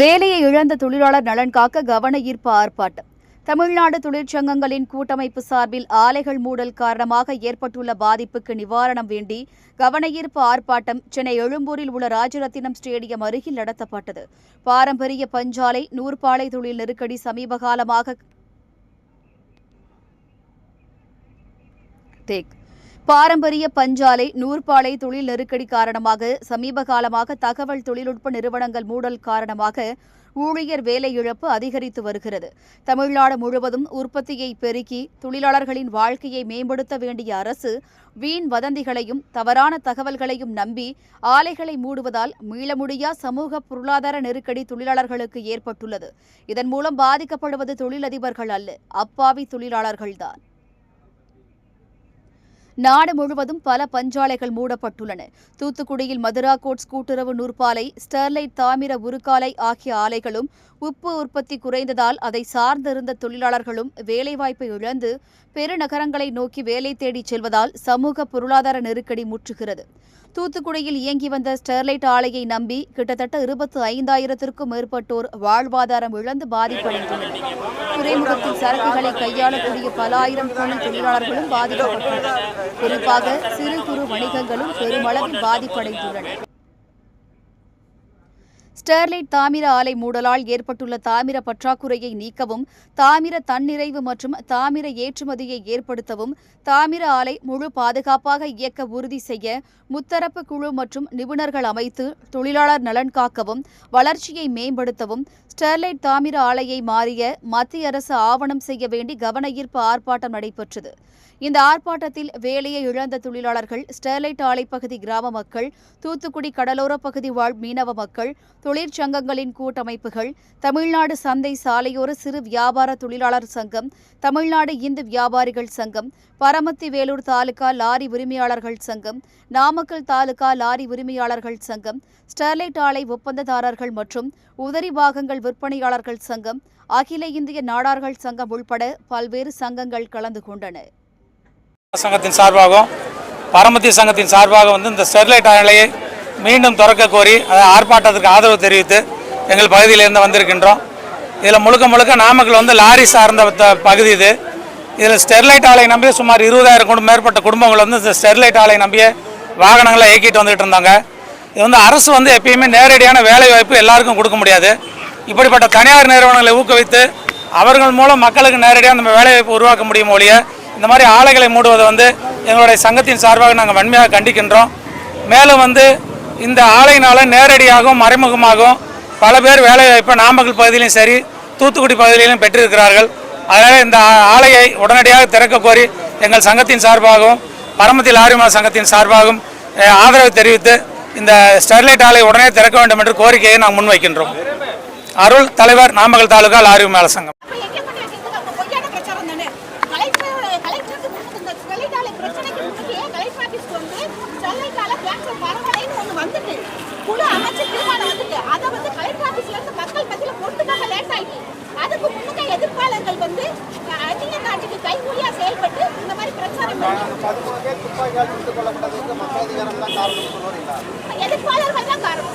வேலையை இழந்த தொழிலாளர் நலன் காக்க கவன ஈர்ப்பு ஆர்ப்பாட்டம். தமிழ்நாடு தொழிற்சங்கங்களின் கூட்டமைப்பு சார்பில் ஆலைகள் மூடல் காரணமாக ஏற்பட்டுள்ள பாதிப்புக்கு நிவாரணம் வேண்டி கவன ஈர்ப்பு ஆர்ப்பாட்டம் சென்னை எழும்பூரில் உள்ள ராஜரத்தினம் ஸ்டேடியம் அருகில் நடத்தப்பட்டது. பாரம்பரிய பஞ்சாலை நூற்பாலை தொழில் நெருக்கடி சமீப காலமாக பாரம்பரிய பஞ்சாலை நூற்பாலை தொழில் நெருக்கடி காரணமாக சமீப காலமாக தகவல் தொழில்நுட்ப நிறுவனங்கள் மூடல் காரணமாக ஊழியர் வேலை இழப்பு அதிகரித்து வருகிறது. தமிழ்நாடு முழுவதும் உற்பத்தியை பெருக்கி தொழிலாளர்களின் வாழ்க்கையை மேம்படுத்த வேண்டிய அரசு வீண் வதந்திகளையும் தவறான தகவல்களையும் நம்பி ஆலைகளை மூடுவதால் மீள முடியா சமூக பொருளாதார நெருக்கடி தொழிலாளர்களுக்கு ஏற்பட்டுள்ளது. இதன் மூலம் பாதிக்கப்படுவது தொழிலதிபர்கள் அல்ல அப்பாவி தொழிலாளர்கள்தான். நாடு முழுவதும் பல பஞ்சாலைகள் மூடப்பட்டுள்ளன. தூத்துக்குடியில் மதுரா கோட்ஸ் கூட்டுறவு நூற்பாலை ஸ்டெர்லைட் தாமிர உருக்காலை ஆகிய ஆலைகளும் உப்பு உற்பத்தி குறைந்ததால் அதை சார்ந்திருந்த தொழிலாளர்களும் வேலைவாய்ப்பை இழந்து பெருநகரங்களை நோக்கி வேலை தேடிச் செல்வதால் சமூக பொருளாதார நெருக்கடி முற்றுகிறது. தூத்துக்குடியில் இயங்கி வந்த ஸ்டெர்லைட் ஆலையை நம்பி கிட்டத்தட்ட இருபத்தி ஐந்தாயிரத்திற்கும் மேற்பட்டோர் வாழ்வாதாரம் இழந்து பாதிப்படைந்துள்ளனர் துறைமுகத்தில் சரக்குகளை கையாளக்கூடிய பல ஆயிரம் தொழில் தொழிலாளர்களும் பாதிக்கப்பட்டுள்ளனர் குறிப்பாக சிறு குறு வணிகங்களும் பெருமளவில் பாதிப்படைந்துள்ளன ஸ்டெர்லைட் தாமிர ஆலை மூடலால் ஏற்பட்டுள்ள தாமிர பற்றாக்குறையை நீக்கவும் தாமிர தன்னிறைவு மற்றும் தாமிர ஏற்றுமதியை ஏற்படுத்தவும் தாமிர ஆலை முழு பாதுகாப்பாக இயக்க உறுதி செய்ய முத்தரப்பு குழு மற்றும் நிபுணர்கள் அமைத்து தொழிலாளர் நலன் காக்கவும் வளர்ச்சியை மேம்படுத்தவும் ஸ்டெர்லைட் தாமிர ஆலையை மாறிய மத்திய அரசு ஆவணம் செய்ய வேண்டி கவன ஈர்ப்பு ஆர்ப்பாட்டம் நடைபெற்றது. இந்த ஆர்ப்பாட்டத்தில் வேலையை இழந்த தொழிலாளர்கள் ஸ்டெர்லைட் ஆலை பகுதி கிராம மக்கள் தூத்துக்குடி கடலோர பகுதி வாழ் மீனவ மக்கள் தொழிற்சங்கங்களின் கூட்டமைப்புகள் தமிழ்நாடு சந்தை சாலையோர சிறு வியாபார தொழிலாளர் சங்கம் தமிழ்நாடு இந்து வியாபாரிகள் சங்கம் பரமத்தி வேலூர் தாலுகா லாரி உரிமையாளர்கள் சங்கம் நாமக்கல் தாலுகா லாரி உரிமையாளர்கள் சங்கம் ஸ்டெர்லைட் ஆலை ஒப்பந்ததாரர்கள் மற்றும் உதரி பாகங்கள் விற்பனையாளர்கள் சங்கம் அகில இந்திய நாடார்கள் சங்கம் உள்பட பல்வேறு சங்கங்கள் கலந்து கொண்டன. சங்கத்தின் சார்பாகவும் பரமத்தி சங்கத்தின் சார்பாக வந்து இந்த ஸ்டெர்லைட் ஆலையை மீண்டும் திறக்க கோரி அதை ஆதரவு தெரிவித்து எங்கள் பகுதியிலேருந்து வந்திருக்கின்றோம். இதில் முழுக்க முழுக்க நாமக்கல் வந்து லாரி சார்ந்த பகுதி இது. இதில் ஸ்டெர்லைட் ஆலை நம்பி சுமார் இருபதாயிரம் குடும்பம் மேற்பட்ட குடும்பங்கள் வந்து இந்த ஸ்டெர்லைட் ஆலை நம்பிய வாகனங்களை இயக்கிட்டு வந்துகிட்டு இருந்தாங்க. இது வந்து அரசு வந்து எப்பயுமே நேரடியான வேலை வாய்ப்பு எல்லாருக்கும் கொடுக்க முடியாது. இப்படிப்பட்ட தனியார் நிறுவனங்களை ஊக்குவித்து அவர்கள் மூலம் மக்களுக்கு நேரடியாக நம்ம வேலைவாய்ப்பு உருவாக்க முடியும் ஒழிய இந்த மாதிரி ஆலைகளை மூடுவதை வந்து எங்களுடைய சங்கத்தின் சார்பாக நாங்கள் வன்மையாக கண்டிக்கின்றோம். மேலும் வந்து இந்த ஆலையினால நேரடியாகவும் மறைமுகமாகவும் பல பேர் வேலைவாய்ப்பை நாமக்கல் பகுதியிலும் சரி தூத்துக்குடி பகுதியிலும் பெற்றிருக்கிறார்கள். அதனால் இந்த ஆலையை உடனடியாக திறக்க கோரி எங்கள் சங்கத்தின் சார்பாகவும் பரமத்தி லாரிமா சங்கத்தின் சார்பாகவும் ஆதரவு தெரிவித்து இந்த ஸ்டெர்லைட் ஆலை உடனே திறக்க வேண்டும் என்று கோரிக்கையை நாங்கள் முன்வைக்கின்றோம். அருள் தலைவர் நாமக்கல் தாலுகா லாரி மேல சங்கம். அதுக்கு முன்னுக்கு எதிர்ப்பாளர்கள் வந்து அந்நிய நாட்டுக்கு கைகூலியா செயல்பட்டு இந்த மாதிரி பிரச்சாரம் எதிர்ப்பாளர்கள் தான் காரணம்.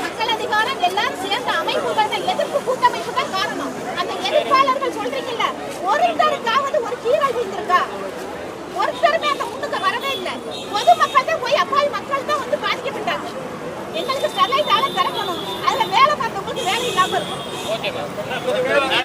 மக்கள் அதிகாரம் எல்லாரும் சேர்ந்த அமைப்புகள் எதிர்ப்பு கூட்டமைப்பு தான் காரணம் அந்த எதிர்ப்பாளர்கள் சொல்றீங்கல்ல ஒருத்தருக்காவது ஒரு கீறல் விழுந்திருக்கா ஒருத்தருமே அந்த முன்னுக்கு வரவே இல்லை பொதுமக்கள் தான் போய் அப்பாவி மக்கள் தான் வந்து பாதிக்கப்பட்டாங்க ஓகே மேம்.